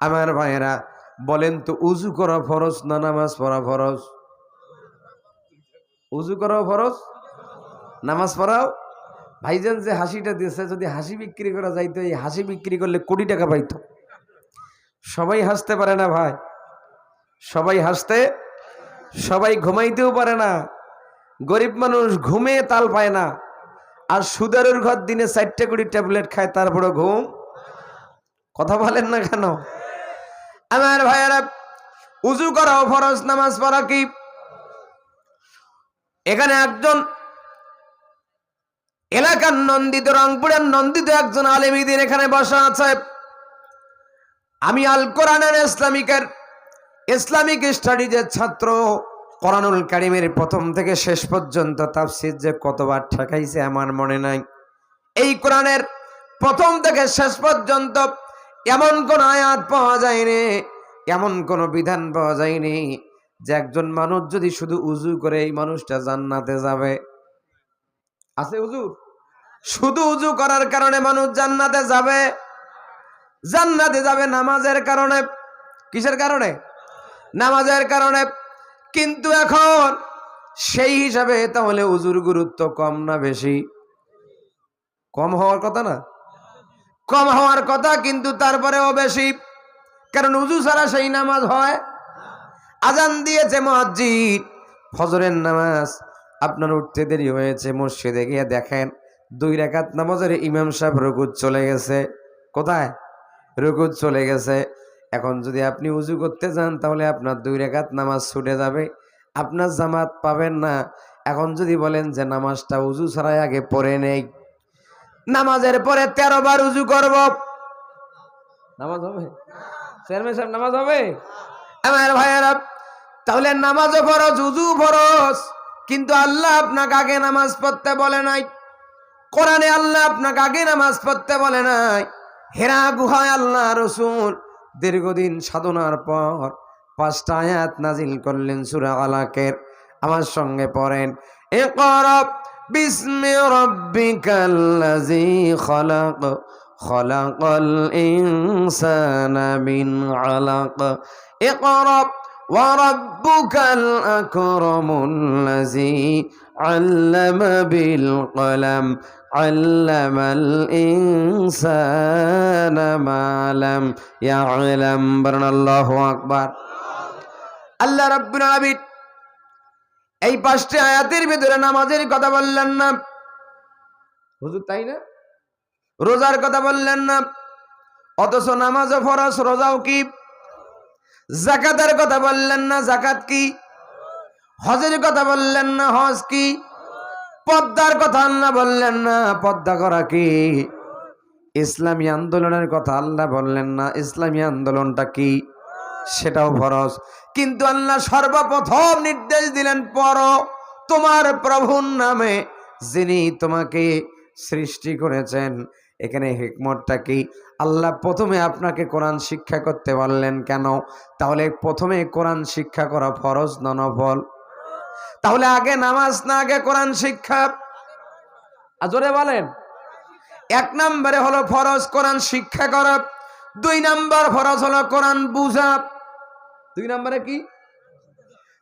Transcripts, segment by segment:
আমার ভাইয়েরা, বলেন তো, উজু করা ফরজ না নামাজ পড়া ফরজ? উজু করাও ফরজ? নামাজ পড়াও? ভাইজান যে হাসিটা দিয়েছে, যদি হাসি বিক্রি করা যাইতো, এই হাসি বিক্রি করলে কোটি টাকা পাইতো। সবাই হাসতে পারে না ভাই। সবাই হাসতে, সবাই ঘুমাইতেও পারে না। গরিব মানুষ ঘুমে তাল পায় না। আর সুদারের ঘর দিনে চারটে কুড়ি ট্যাবলেট খায় তারপরে ঘুম? কথা বলেন না কেন? আমার ভাইয়েরা, উজু করাও ফরজ, নামাজ পড়া কি? এখানে একজন এলাকার নন্দিত, রংপুরের নন্দিত একজন আলেমিদিন এখানে বসা আছে। আমি আল কোরআনের ইসলামিকের, ইসলামিক স্টাডিজের ছাত্র কোরআনুল কারিমের প্রথম থেকে শেষ পর্যন্ত তাফসির যে কতবার ঠেকাইছে, আমার মনে নাই। এই কোরআনের প্রথম থেকে শেষ পর্যন্ত এমন কোন আয়াত পাওয়া যায়নি, এমন কোন বিধান পাওয়া যায়নি যে একজন মানুষ যদি শুধু উজু করে এই মানুষটা জান্নাতে যাবে। আছে উজু শুধু উজু করার কারণে মানুষ জান্নাতে যাবে? জান্নাতে যাবে নামাজের কারণে। কিসের কারণে? নামাজের কারণে। কিন্তু এখন সেই হিসাবে তাহলে উজুর গুরুত্ব কম না বেশি? কম হওয়ার কথা না? কম হওয়ার কথা, কিন্তু তারপরেও বেশি। কারণ উজু ছাড়া সেই নামাজ হয়। আজান দিয়েছে মসজিদ। ফজরের নামাজ আপনার উঠতে দেরি হয়েছে, মসজিদে গিয়ে দেখেন, দুই রেখাত নামাজের ইমাম সাহেব রকুদ চলে গেছে। কোথায়? রকুদ চলে গেছে। এখন যদি আপনি উজু করতে যান, তাহলে আপনার দুই রেখাত নামাজ ছুটে যাবে। আপনার জামাত পাবেন না। এখন যদি বলেন যে নামাজটা উজু ছাড়াই আগে পড়ে নেই নামাজের পরে তেরো বার উজু করব। নামাজ হবে? চেয়ারম্যান সাহেব, নামাজ হবে? আমার ভাইয়েরা, তাহলে নামাজও ফরজ উজু ফরজ। কিন্তু আল্লাহ আপনাকে আগে নামাজ পড়তে বলে নাই। কোরআনে আল্লাহ আপনাকে আগে নামাজ পড়তে বলে নাই। হেরা গুহায় আল্লাহ রসুল দীর্ঘদিন সাধনার পর পাঁচটা আয়াত নাজিল করলেন সুরা আলাকের। আমার সঙ্গে পড়েন। এ করব। باسم ربك الذي خلق خلق الإنسان من علق. اقرب وربك الأكرم الذي علم بالقلم علم الإنسان ما لم يعلم. برنا الله أكبر. الله ربنا بيت এই পাঁচটি আয়াতের ভিতরে নামাজের কথা বললেন না। হুজুর, তাই না? রোজার কথা বললেন না। অথচ নামাজও ফরজ রোজাও কি? জাকাতের কথা বললেন না, জাকাত কি? হজের কথা বললেন না, হজ কি? পদ্মার কথা আল্লাহ বললেন না, পদ্মা করা কি? ইসলামী আন্দোলনের কথা আল্লাহ বললেন না, ইসলামী আন্দোলনটা কি? সেটাও ফরজ। কিন্তু আল্লাহ সর্বপ্রথম নির্দেশ দিলেন পর তোমার প্রভুর নামে যিনি তোমাকে সৃষ্টি করেছেন, এখানে হিকমতটা কি? আল্লাহ প্রথমে আপনাকে কোরআন শিক্ষা করতে বললেন কেন? তাহলে প্রথমে কোরআন শিক্ষা করা ফরজ ননফল তাহলে আগে নামাজ না আগে কোরআন শিক্ষা? আজরে বলেন। এক নম্বরে হলো ফরজ কোরআন শিক্ষা করা, দুই নাম্বার ফরজ হলো কোরআন বুঝা দুই নম্বরে কি?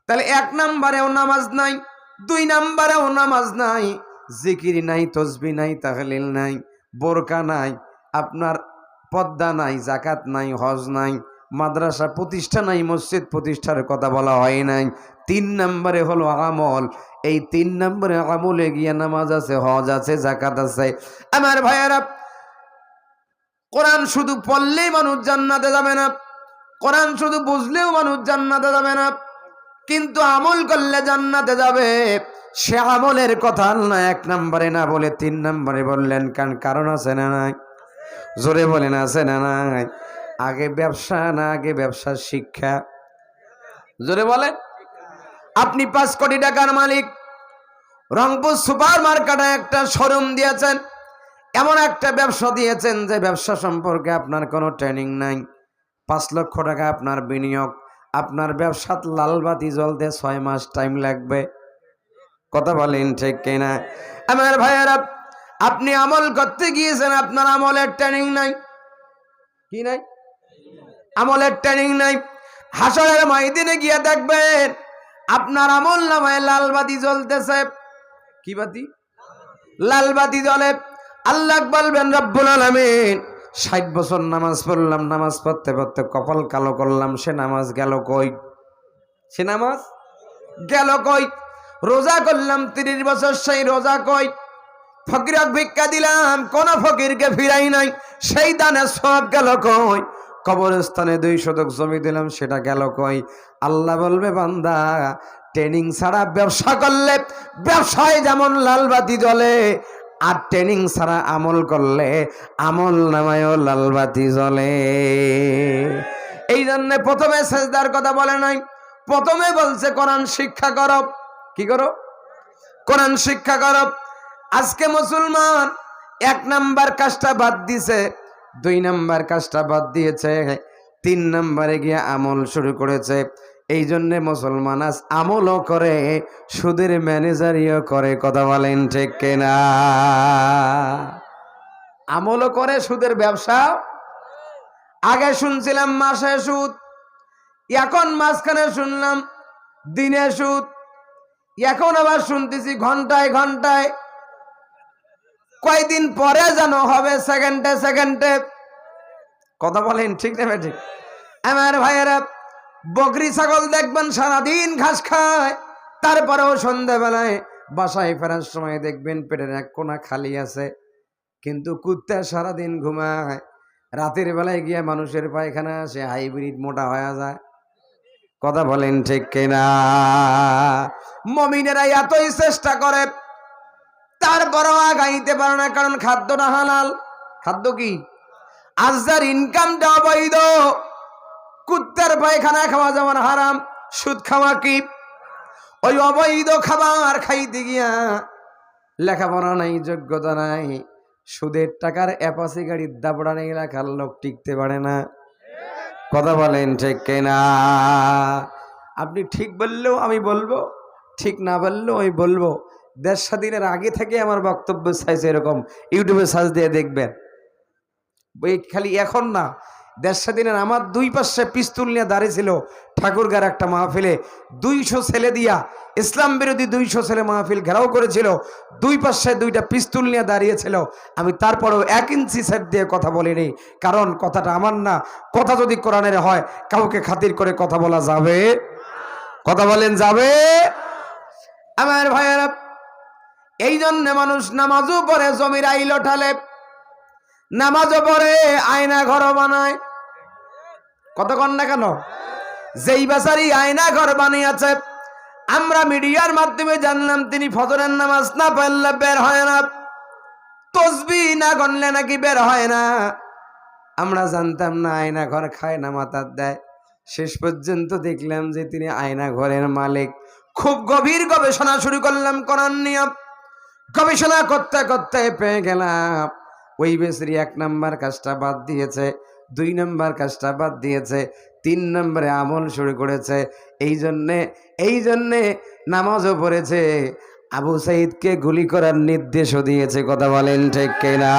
তাহলে এক নম্বরেও নামাজ নাই, দুই নম্বরেও নামাজ নাই, জিকির নাই, তসবি নাই, তাহলিল নাই, বোরকা নাই, আপনার পদ্মা নাই জাকাত নাই, হজ নাই, মাদ্রাসা প্রতিষ্ঠা নাই, মসজিদ প্রতিষ্ঠার কথা বলা হয় নাই। তিন নম্বরে হলো আমল, এই তিন নম্বরে আমলে গিয়ে নামাজ আছে, হজ আছে জাকাত আছে। আমার ভাইয়েরা, কোরআন শুধু পড়লেই মানুষ জান্নাতে যাবে না। কোরআন শুধু বুঝলেও মানুষ জান্নাতে যাবে না, কিন্তু আমল করলে জান্নাতে যাবে। সে আমলের কথা না এক নম্বরে না বলে তিন নম্বরে বললেন কারণ কারণ আছে না নাই? জোরে বলেন, আছে না নাই? আগে ব্যবসা না আগে ব্যবসার শিক্ষা। জোরে বলেন। আপনি পাঁচ কোটি টাকার মালিক, রংপুর সুপার মার্কেটে একটা শোরুম দিয়েছেন, এমন একটা ব্যবসা দিয়েছেন যে ব্যবসা সম্পর্কে আপনার কোনো ট্রেনিং নাই। পাঁচ লক্ষ টাকা আপনার বিনিয়োগ। আপনার ব্যবসাত লালবাতি জ্বলতে ছয় মাস টাইম লাগবে। কথা বলেন ঠিক কিনা? আমার ভাইয়েরা, আপনি আমল করতে গিয়েছেন, আপনার আমলের ট্রেনিং নাই। কি নাই? আমলের ট্রেনিং নাই। হাসরের ময়দিনে গিয়ে দেখবেন, আপনার আমল নামায় লাল বাতি জ্বলতেছে। কি বাতি? লাল বাতি জ্বলে। আল্লাহ বলবেন, রব্বুল আলামিন ষাট বছর নামাজ পড়লাম, নামাজ পড়তে পড়তে কপাল কালো করলাম, সে নামাজ গেল কই? সে নামাজ গেল কই? রোজা করলাম তিরিশ বছর, সেই রোজা কই? ফকিরক ভিক্ষা দিলাম, কোন ফকিরকে ফিরাই নাই, সেই দানে সব গেল কই? কবরস্থানে দুই শতক জমি দিলাম, সেটা গেল কই? আল্লাহ বলবে, বান্দা ট্রেনিং ছাড়া ব্যবসা করলে, ব্যবসায় যেমন লালবাতি জ্বলে আর ট্রেনিং ছাড়া আমল করলে আমল নামায়ও লালবাতি জ্বলে। এই জন্য প্রথমে সেজদার কথা বলে নাই। প্রথমে বলছে, কোরআন শিক্ষা করো। কি করো? কোরআন শিক্ষা করো। আজকে মুসলমান এক নাম্বার কাজটা বাদ দিছে, দুই নাম্বার কাজটা বাদ দিয়েছে, তিন নাম্বারে গিয়ে আমল শুরু করেছে। এই জন্যে মুসলমান আজ আমলও করে, সুদের ম্যানেজারিও করে, কথা বলেন ঠিক কেনা? আমলও করে সুদের ব্যবসা? আগে শুনছিলাম মাসে সুদ, এখন মাঝখানে শুনলাম দিনে সুদ, এখন আবার শুনতেছি ঘন্টায় ঘন্টায়। কয়দিন পরে যেন হবে সেকেন্ডে সেকেন্ডে। কথা বলেন ঠিক না ঠিক আমার ভাইয়েরা বকরি ছাগল দেখবেন, সারাদিন ঘাস খায়। তারপরেও সন্ধ্যাবেলায় বাসায় ফেরার সময় দেখবেন পেটের এক কোনা খালি আছে। কিন্তু কুত্তা সারাদিন ঘুমায়। রাতের বেলায় গিয়ে মানুষের পায়খানা আসে, হাইব্রিড মোটা হয়ে যায়। কথা বলেন ঠিক কিনা? মমিনেরা এতই চেষ্টা করে, তারপরও আগাইতে পারে না, কারণ খাদ্যটা হালাল। খাদ্য কি? আজ যার ইনকামটা অবৈধ কুত্তার পায়খানা খাওয়া যেমন হারাম, সুদ খাওয়া কি? ওই অবৈধ খাবার খাইতে গিয়া লেখাপড়া নাই, যোগ্যতা নাই, সুদের টাকার অ্যাপাসি গাড়ির দাবড়া নেই রাখার লোক টিকতে পারে না। কথা বলেন ঠিক কিনা? আপনি ঠিক বললেও আমি বলব, ঠিক না বললেও আমি বলব। দেড় স্বাধীনের আগে থেকে আমার বক্তব্য সাইজ এরকম, ইউটিউবে সার্চ দিয়ে দেখবেন। খালি এখন না দেড় স্বাধীনের আমার দুই পাশে পিস্তুল নিয়ে দাঁড়িয়েছিল ঠাকুরগার একটা মাহফিলে। দুইশো ছেলে দিয়া ইসলাম বিরোধী দুইশো ছেলে মাহফিল ঘেরাও করেছিল। দুই পাশে দুইটা পিস্তুল নিয়ে দাঁড়িয়েছিল আমি তারপরেও এক ইঞ্চি সেট দিয়ে কথা বলিনি, কারণ কথাটা আমার না। কথা যদি কোরআনের হয়, কাউকে খাতির করে কথা বলা যাবে? কথা বলেন যাবে? আমার ভাইয়েরা এই জন্য মানুষ নামাজও পড়ে, জমির আইল ঠালে নামাজও পড়ে, আয়না ঘর বানায়। কতক্ষণ না কেন? যেই বেচারি আয়না ঘর বানিয়েছে। আমরা মিডিয়ার মাধ্যমে জানলাম, তিনি ফজরের নামাজ না পড়লে বের হয় না। তসবি না গণলে নাকি বের হয় না। আমরা জানতাম না, আয়না ঘর খায় না মাথার দেয়। শেষ পর্যন্ত দেখলাম যে তিনি আয়না ঘরের মালিক। খুব গভীর গবেষণা শুরু করলাম, কোরআন নিয়ম গবেষণা করতে করতে পেয়ে গেলাম। ওই বেসরি এক নম্বর কাজটা বাদ দিয়েছে, দুই নম্বর কাজটা বাদ দিয়েছে, তিন নম্বরে আমল শুরু করেছে। এই জন্যে এই জন্যে নামাজও পড়েছে। আবু সাইদকে গুলি করার নির্দেশও দিয়েছে, কথা বলেন ঠিক কিনা?